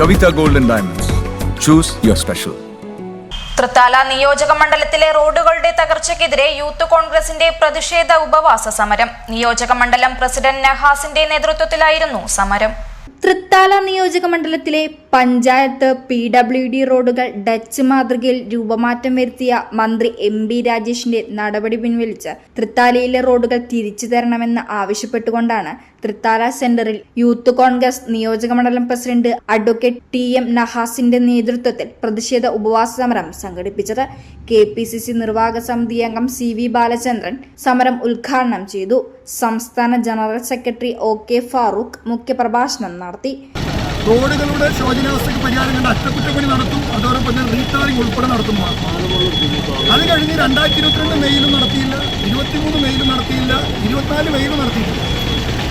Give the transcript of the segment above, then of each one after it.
Pavita golden diamonds Diamonds. Your special special. Thrithala നിയോജക മണ്ഡലത്തിലെ റോഡുകളുടെ തകർച്ചയ്ക്കെതിരെ യൂത്ത് കോൺഗ്രസിന്റെ പ്രതിഷേധ ഉപവാസ സമരം നിയോജക മണ്ഡലം പ്രസിഡന്റ് നഹാസിന്റെ നേതൃത്വത്തിലായിരുന്നു സമരം തൃത്താല നിയോജക മണ്ഡലത്തിലെ പഞ്ചായത്ത് പി ഡബ്ല്യു ഡി റോഡുകൾ ഡച്ച് മാതൃകയിൽ രൂപമാറ്റം വരുത്തിയ മന്ത്രി എം ബി രാജേഷിന്റെ നടപടി പിൻവലിച്ച് തൃത്താലയിലെ റോഡുകൾ തിരിച്ചു തരണമെന്ന് ആവശ്യപ്പെട്ടുകൊണ്ടാണ് തൃത്താല സെന്ററിൽ യൂത്ത് കോൺഗ്രസ് നിയോജക മണ്ഡലം പ്രസിഡന്റ് അഡ്വക്കേറ്റ് ടി എം നഹാസിന്റെ നേതൃത്വത്തിൽ പ്രതിഷേധ ഉപവാസ സമരം സംഘടിപ്പിച്ചത്. കെ പി സി സി നിർവാഹക സമിതി അംഗം സി വി ബാലചന്ദ്രൻ സമരം ഉദ്ഘാടനം ചെയ്തു. സംസ്ഥാന general secretary O K Farooq മുഖ്യപ്രഭാഷണം നടത്തി. റോഡുകളുടെ ശോചനാവസ്ഥയ്ക്ക് പരിഹാരം കണ്ട് അറ്റകുറ്റപ്പണി നടത്തും. അതോടൊപ്പം തന്നെ റീടാറിംഗ് ഉൾപ്പെടെ നടത്തുന്നതാണ് അത് കഴിഞ്ഞ് രണ്ടായിരത്തി ഇരുപത്തിരണ്ട് മെയിലും നടത്തിയില്ല. ഇരുപത്തിമൂന്ന് മെയിലും നടത്തിയില്ല. ഇരുപത്തിനാല് മെയിലും നടത്തിയില്ല.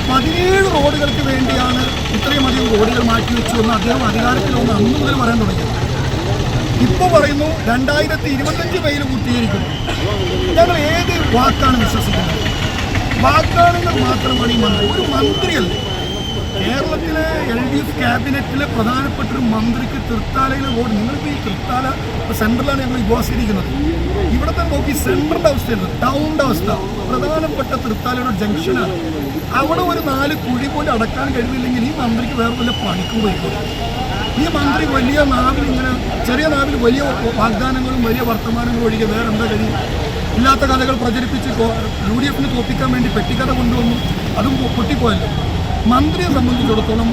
പതിനേഴ് റോഡുകൾക്ക് വേണ്ടിയാണ് ഇത്രയും അധികം റോഡുകൾ മാറ്റിവെച്ചു എന്ന് അദ്ദേഹം അധികാരത്തിൽ ഒന്ന് അന്ന് മുതൽ പറയാൻ തുടങ്ങിയത് ഇപ്പോൾ പറയുന്നു രണ്ടായിരത്തി ഇരുപത്തഞ്ച് മെയിൽ പൂർത്തീകരിക്കുന്നു ഞങ്ങൾ ഏത് വാക്കാണ് വിശ്വസിക്കുന്നത്? വാഗ്ദാനങ്ങൾ മാത്രമാണ് ഈ മന്ത്രി. ഒരു മന്ത്രിയല്ലേ. കേരളത്തിലെ എൽ ഡി എഫ് ക്യാബിനറ്റിലെ പ്രധാനപ്പെട്ട ഒരു മന്ത്രിക്ക് തൃത്താലയിലെ വോട്ട്. നിങ്ങളിപ്പോൾ ഈ തൃത്താല സെൻട്രലാണ് ഞങ്ങൾ വിവാസിച്ചിരിക്കുന്നത് ഇവിടുത്തെ നോക്കി സെൻട്രലിന്റെ അവസ്ഥയാണ് ടൗണിന്റെ അവസ്ഥ. പ്രധാനപ്പെട്ട തൃത്താലയുടെ ജംഗ്ഷനാണ്. അവിടെ ഒരു നാല് കുഴി പോലും അടക്കാൻ കഴിവില്ലെങ്കിൽ ഈ മന്ത്രിക്ക് വേറെ വല്ല പണിക്കും പോയിക്കോളും ഈ മന്ത്രി വലിയ നാവിൽ ഇങ്ങനെ ചെറിയ നാവിൽ വലിയ വാഗ്ദാനങ്ങളും വലിയ വർത്തമാനങ്ങളും ഒഴികെ വേറെ എന്താ കഴിയും ഇല്ലാത്ത കഥകൾ പ്രചരിപ്പിച്ച് യു ഡി എഫിന് തോപ്പിക്കാൻ വേണ്ടി പെട്ടിക്കഥ കൊണ്ടുവന്നു. അതും പൊട്ടിപ്പോയല്ലോ. മന്ത്രിയെ സംബന്ധിച്ചിടത്തോളം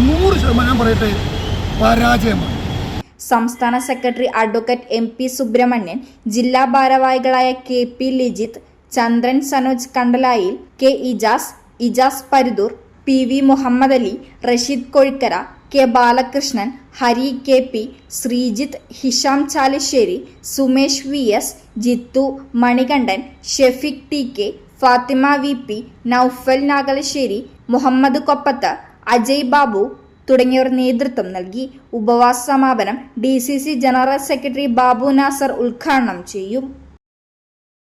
നൂറ് ശതമാനം പറയട്ടെ പരാജയമാണ്. സംസ്ഥാന secretary advocate M P Subrahmanian ജില്ലാ ഭാരവാഹികളായ K P Lijith Chandran Sanoj Kandalayil K Ijas Ijas Paridoor P V Muhammad Ali Rasheed Kozhikkara K Balakrishnan Hari K P Sreejith Hisham Chalissery Sumesh V S Jithu Manikandan Shefik T K Fathima V P Noufal Nagalassery Muhammad Koppath Ajay Babu തുടങ്ങിയവർ നേതൃത്വം നൽകി. ഉപവാസ സമാപനം D general secretary Babu Nasar ഉദ്ഘാടനം ചെയ്യും.